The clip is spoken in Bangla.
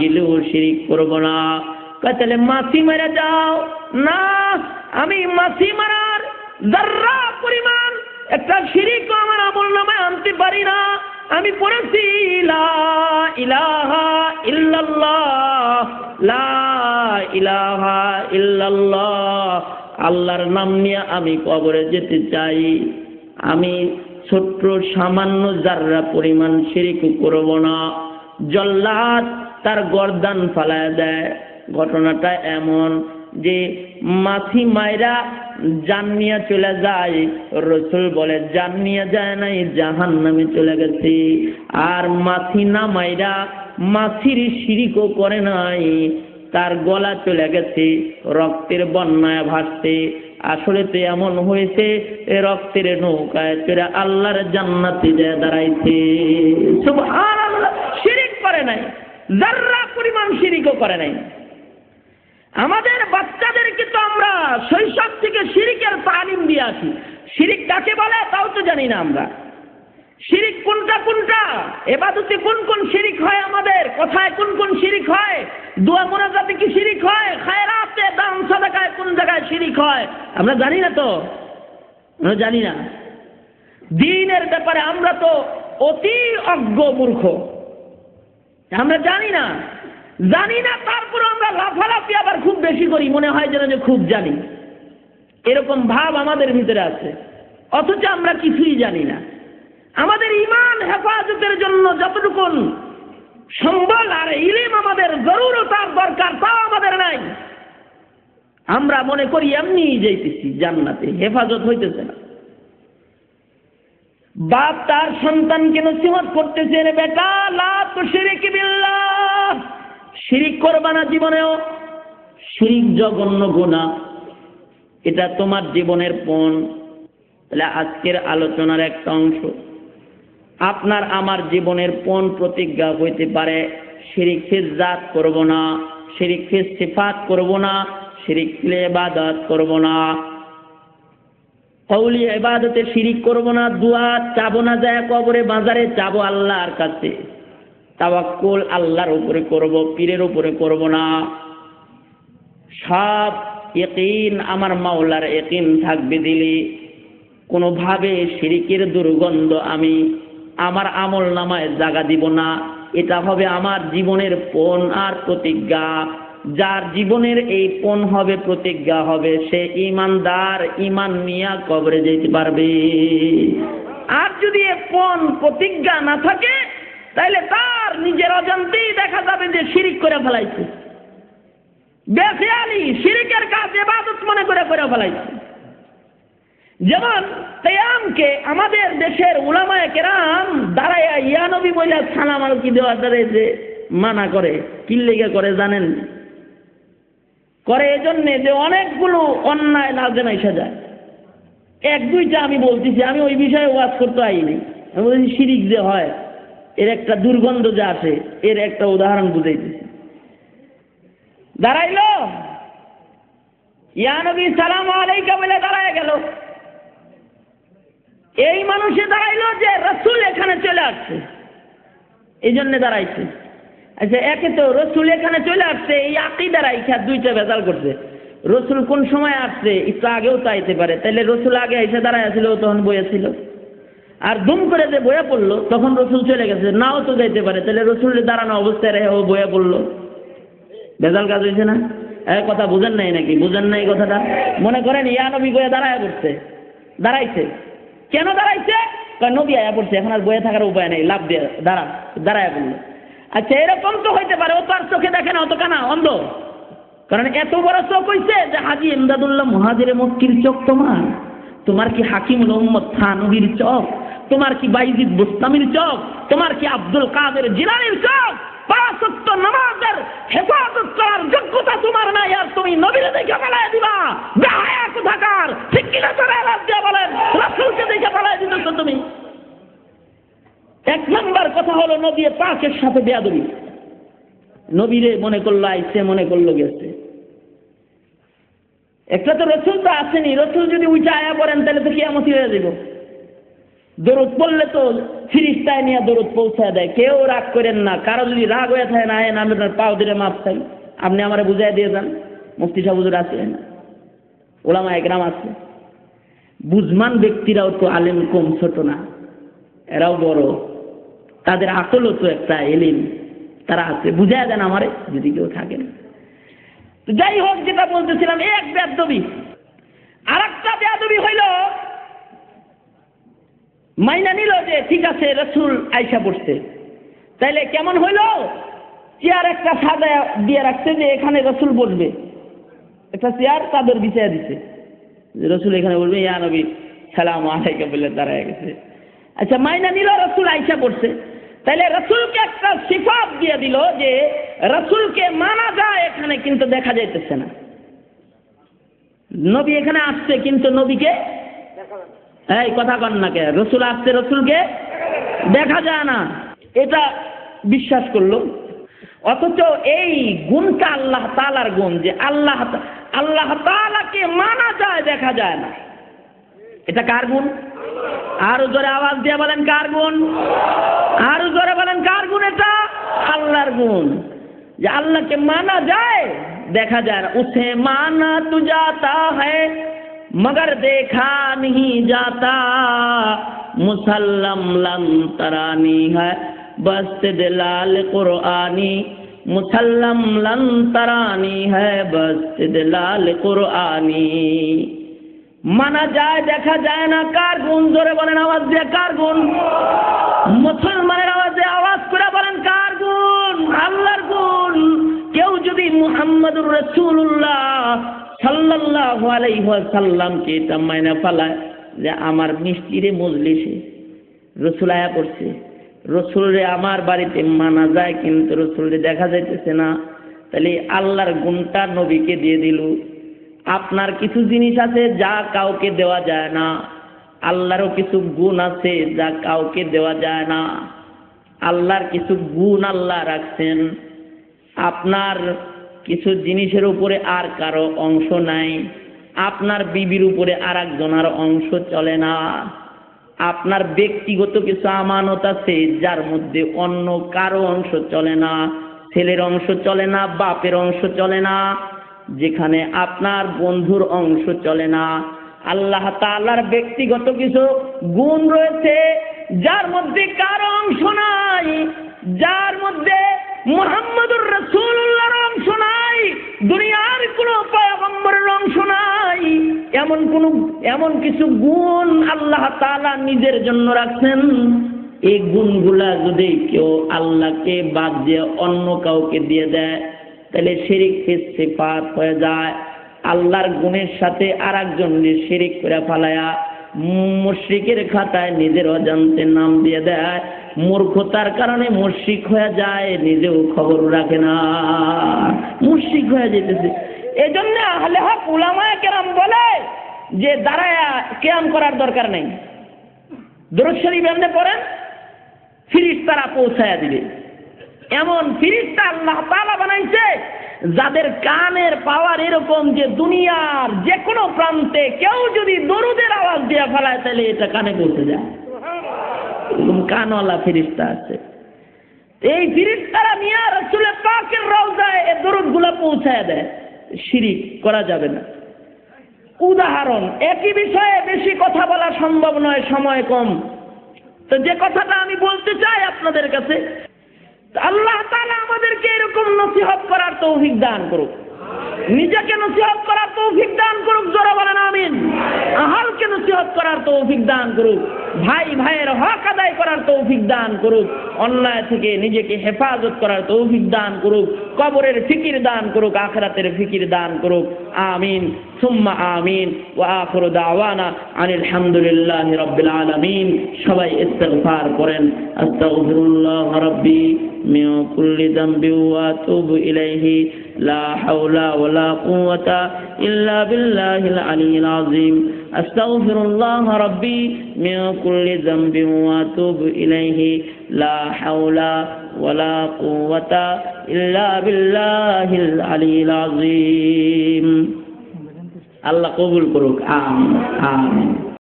গেলেও শিরিক করব না। তাহলে মাছি মেরে যাও না, আমি মাছি মারার যার্রা পরিমাণ একটা শিরিক আমার আমল নামায় আনতে পারি না। আমি পড়েছি, লা ইলাহা ইল্লাল্লাহ। লা ইলাহা আল্লাহর নাম নিয়ে আমি কবরে যেতে চাই। আমি ছোট্ট সামান্য যার্রা পরিমাণ শিরিক করব না। জল্লাদ তার গর্দান ফালায় দেয়। ঘটনাটা এমন যে মাছি মাইরা জান নিয়ে চলে যায়। রসুল বলে, জান নিয়ে যায় নাই জাহান নামে চলে গেছে। আর মাছি না মাইরা মাছির শিরিকও করে নাই। তার গলা চলে গেছে, রক্তের বন্যায় ভাসছে। আসলে তো এমন হয়েছে, এ রক্তের নৌকায় চড়ে আল্লাহর জান্নাতে দাঁড়াইছে। শিরিক করে নাই। যার্রা পরিমাণ শিরিকও করে নাই। আমাদের বাচ্চাদেরকে তো আমরা শৈশব থেকে শিরিকের তালিম দিয়ে আসি। শিরিক কাকে বলে? তাও তো জানি না আমরা। শিরিক কোনটা কোনটা? এবাদতে কোন কোন শিরিক হয় আমাদের? কোথায় কোন কোন শিরিক হয়? দোয়া মোনাজাতে কি শিরিক হয়? খায়রাতে, দান, সাদাকায় কোন জায়গায় শিরিক হয়? আমরা জানি না তো। আমরা জানি না। দিনের ব্যাপারে আমরা তো অতি অজ্ঞ মূর্খ। আমরা জানি না। জানি না তারপরে আমরা লাফালাফি আবার খুব বেশি করি, মনে হয় যেন যে খুব জানি। এরকম ভাব আমাদের ভিতরে আছে। অথচ আমরা কিছুই জানি না। আমাদের ইমান হেফাজতের জন্য যতটুকু সম্বল আর ইলিম আমাদের জরুরত আর দরকার, তাও আমাদের নাই। আমরা মনে করি এমনি যাইতেছি জান্নাতে, হেফাজত হইতেছে না। বাপ তার সন্তানকে নসিহত করতেছে রে বেটা, লা তো শিরিক বিল্লাহ করবা না জীবনেও। শিরিক জঘন্য গুণা এটা তোমার জীবনের পণ। তাহলে আজকের আলোচনার একটা অংশ। আপনার আমার জীবনের পণ প্রতিজ্ঞা হইতে পারে, শিরিক ফিস জাত করব না, শিরিক ফিস সিফাত করব না, শিরিক ফিলে ইবাদত করব না। কৌলি ইবাদতে শিরিক করব না, দুয়া চাবো না যায় কবরে বাজারে চাবো আল্লাহর কাছে। তাওয়াক্কুল আল্লাহর উপরে করব, পীরের উপরে করব না। সব ইকিন আমার মাওলার ইকিন থাকবে দিলি। কোনোভাবে শিরিকের দুর্গন্ধ আমি আমার আমল নামায় জাগা দিব না। এটা হবে আমার জীবনের পণ আর প্রতিজ্ঞা। যার জীবনের এই পণ হবে, প্রতিজ্ঞা হবে, সে ইমানদার, ইমান নিয়া কবরে যেতে পারবে। আর যদি এ পণ প্রতিজ্ঞা না থাকে তাহলে তার নিজের অজান্তেই দেখা যাবে যে শিরিক করে ফেলাইছে। বেখেয়ালি শিরিকের কাজ এবাদত মনে করে করে ফেলাইছে। যেমন তেয়ামকে আমাদের দেশের উলামায় কেরাম দাঁড়াইয়া ইয়ানবী বইলা সালাম আলকি দেওয়ার দাঁড়িয়েছে মানা করে, কিল্লিগে করে জানেন? করে এজন্যে যে অনেকগুলো অন্যায় লাজেন এসে যায়। এক, দুইটা আমি বলতেছি, আমি ওই বিষয়ে ওয়াজ করতে আইনি আমি বলছি শিরিক যে হয়, এর একটা দুর্গন্ধ যে আসে এর একটা উদাহরণ বুঝাইতেছি। দাঁড়াইল? ইয়ানবী সালাম আলাইকা বলে দাঁড়ায় গেল। এই মানুষে দাঁড়াইলো যে রসুল এখানে চলে আসছে। এই জন্যে দাঁড়াইছে। আচ্ছা একে তো রসুল এখানে চলে আসছে, এই আকিদার আইসা দুইটা ভেজাল করছে। রসুল কোন সময় আসছে? একটু আগেও চাইতে পারে। তাহলে রসুল আগে এসে দাঁড়ায় ছিল তখন বইয়েছিল আর দুম করে যে বয়ে পড়ল, তখন রসুল চলে গেছে। নাও তো যাইতে পারে। তাহলে রসুল দাঁড়ানো অবস্থায় রেখে ও বয়ে পড়ল। ভেজাল কাজ হয়েছে না? এক কথা বুঝেন নাই নাকি? বুঝেন নাই কথাটা? মনে করেন, ইয়া নবী বয়ে দাঁড়ায় পড়ছে। দাঁড়াইছে। কেন দাঁড়াইছে? নবী আয়া পড়ছে। এখন আর বয়ে থাকার উপায় নেই। লাভ দিয়ে দাঁড়া দাঁড়ায় পড়ল। আচ্ছা এরকম তো হইতে পারে, ও তো আর চোখে দেখে না অত কানা, অন্ধ। কারণ এত বড় চোখ হইছে যে হাজি এমদাদুল্লাহ মহাজিরে মক্কির চোখ তোমার। তোমার কি হাকিমুল মোহাম্মদ থানবীর চোখ? তোমার কি বাইজিদ বুস্তামির চোখ? তোমার কি আব্দুল কাদের জিলানির চোখ? পাঁচত্ব নামাজের হেফাজত করার যোগ্যতা তোমার নাই, আর তুমি নবীরে দেখে পালাই দিবা। বেহায়া কোথাকার ঠিক কিনা তোরা এলাজ দিয়া রাসুলকে দেখে পালাই দিতেছ তুমি এক নাম্বার কথা হলো নবী পাকের সাথে বেয়াদবি। নবীরে মনে করল আইসে মনে করল গেছে। একটা তো রসুল তো আসেনি, রসুল যদি উইটা আয়া পড়েন, তাহলে তো কিয়ামতি হয়ে যাব দরদ পড়লে তো ফিরিস্তায় নিয়ে দরদ পৌঁছায় দেয়। কেউ রাগ করেন না, কারও যদি রাগ হয়ে থাকে, না আয়েন, আমি আপনার পাও দিলে মাপ চাই। আপনি আমারে বুঝাই দিয়ে যান, মুফতি সাহুজুর আছে না? ওলামা একরাম আছে। বুঝমান ব্যক্তিরাও তো আলেম কম, ছোট না। এরাও বড়। তাদের আকলও তো একটা এলিম। তারা আছে। বুঝায় দেন আমারে, যদি কেউ থাকেন তো যাই হোক, যেটা বলতেছিলাম, এক বেদবি আর একটা বেদবি হইল, মাইনা নিল যে, ঠিক আছে, রসুল আইসা পড়ছে। তাইলে কেমন হইল? চেয়ার একটা সাদা দিয়ে রাখছে যে, এখানে রসুল বসবে। একটা চেয়ার চাদর বিছিয়ে দিছে। রসুল এখানে বলবে, ইয়া নবী, সালাম আলাইকা, বলে দাঁড়ায় গেছে। আচ্ছা মাইনা নিল, রসুল আইসা পড়ছে। তাইলে রসুলকে একটা সিফাত দিয়ে দিল যে রসুলকে মানা যায় এখানে, কিন্তু দেখা যাইতেছে না। নবী এখানে আসছে, কিন্তু নবীকে এই কথা কন না কে? রসুল আসছে, রসুলকে দেখা যায় না। এটা বিশ্বাস করল। অথচ এই গুণটা আল্লাহ তালার গুণ যে আল্লাহ আল্লাহ তালাকে মানা যায়, দেখা যায় না। এটা কার গুণ? আরও জোরে আওয়াজ দিয়ে বলেন কার গুণ? আরও আল্লাহর গুণ যে আল্লাহকে মানা যায় দেখা যায় না উসে মানা তু যাতা হ্যায় मगर देखा नहीं जाता मुसल्लम लम तरानी है बस्त दिलाल कुरआनी मुसल्लम लम तरानी है बस्त दिलाल कुरआनी মানা যায় দেখা যায় না কার গুণ জোরে বলেন আওয়াজ দিয়ে কার গুণ মুসলমানের আওয়াজ দিয়ে আওয়াজ করে বলেন কার গুণ আল্লাহর গুণ? কেউ যদি মুহাম্মদুর রসুল্লাহ সাল্লাল্লাহু আলাইহি ওয়াসাল্লামকে এটা মাইনা ফালায় যে আমার মিষ্টিরে মজলিসে, রসুল আয়া করছে রসুলরে আমার বাড়িতে মানা যায় কিন্তু রসুলরে দেখা যাইতেছে না। তাহলে আল্লাহর গুণটা নবীকে দিয়ে দিল। আপনার কিছু জিনিস আছে যা কাউকে দেওয়া যায় না। আল্লাহরও কিছু গুণ আছে যা কাউকে দেওয়া যায় না। আল্লাহর কিছু গুণ আল্লাহ রাখছেন। আপনার কিছু জিনিসের উপরে আর কারও অংশ নাই। আপনার বিবির উপরে আর একজনের অংশ চলে না। আপনার ব্যক্তিগত কিছু আমানত আছে, যার মধ্যে অন্য কারও অংশ চলে না। ছেলের অংশ চলে না, বাপের অংশ চলে না। যেখানে আপনার বন্ধুর অংশ চলে না। আল্লাহ তাআলার ব্যক্তিগত কিছু গুণ রয়েছে যার মধ্যে কারও অংশ নাই, যার মধ্যে মুহাম্মদুর রাসূলুল্লাহর অংশ নাই, দুনিয়ার কোনো পয়গম্বরের অংশ নাই, এমন কোন, এমন কিছু গুণ আল্লাহ তালা নিজের জন্য রাখছেন। এই গুণগুলা যদি কেউ আল্লাহকে বাদ দিয়ে অন্য কাউকে দিয়ে দেয়, তাহলে শিরিক সিফাত হয়ে যায়। আল্লাহর গুণের সাথে আর একজনকে শিরিক করে ফালায়া মুশ্রিকের খাতায় নিজের অজান্তে নাম দিয়ে দেয়। মূর্খতার কারণে মুশ্রিক হয়ে যায়, নিজেও খবর রাখে না। মুশ্রিক হয়ে যেতেছে। এই জন্য আহলে হক উলামায়ে কেরাম বলে যে দাঁড়ায় কেয়াম করার দরকার নেই। দরুদ শরীফ এমনি পড়েন, ফিরিস্তারা পৌঁছায়া দিবে। এমন ফিরিস্তা আল্লাহ বানাইছে যাদের কানের পাওয়ার এরকম যে দুনিয়ার যে কোনো প্রান্তে কেউ যদি দরুদের আওয়াজ দিয়ে ফেলায়, তাহলে এটা কানে পৌঁছে যায়। এরকম কানওয়ালা ফিরিস্তা আছে। এই ফিরিস্তারা মিয়া রসুলের পাকের রওজায় এই দরুদগুলো পৌঁছায় দেয়। শিরিক করা যাবে না। উদাহরণ, একই বিষয়ে বেশি কথা বলা সম্ভব নয়, সময় কম। তো যে কথাটা আমি বলতে চাই আপনাদের কাছে, আল্লাহ আমাদেরকে এরকম নসিহত করার তৌফিক দান করুক। নিজেকে নসিহত করার তৌফিক দান করুক, জোরা বলেন আমিন। আহালকে নসিহত করার তৌফিক দান করুক। ভাই, ভাইয়ের হক আদায় করার তৌফিক দান করুক। অন্যায় থেকে নিজেকে হেফাজত করার তৌফিক দান করুক। কবরের ফিকির দান করুক, আখরাতের ফিকির দান করুক। আমিন। সুম্মা আমিন ওয়া আখিরু দাওয়ানা আনিল হামদুলিল্লাহি রাব্বিল আলামিন সবাই ইস্তিগফার করেন আস্তাগফিরুল্লাহ রাব্বি من كل ذنب واتوب اليه لا حول ولا قوه الا بالله العلي العظيم استغفر الله ربي من كل ذنب واتوب اليه لا حول ولا قوه الا بالله العلي العظيم আল্লাহ কবুল করুক আমিন আমিন।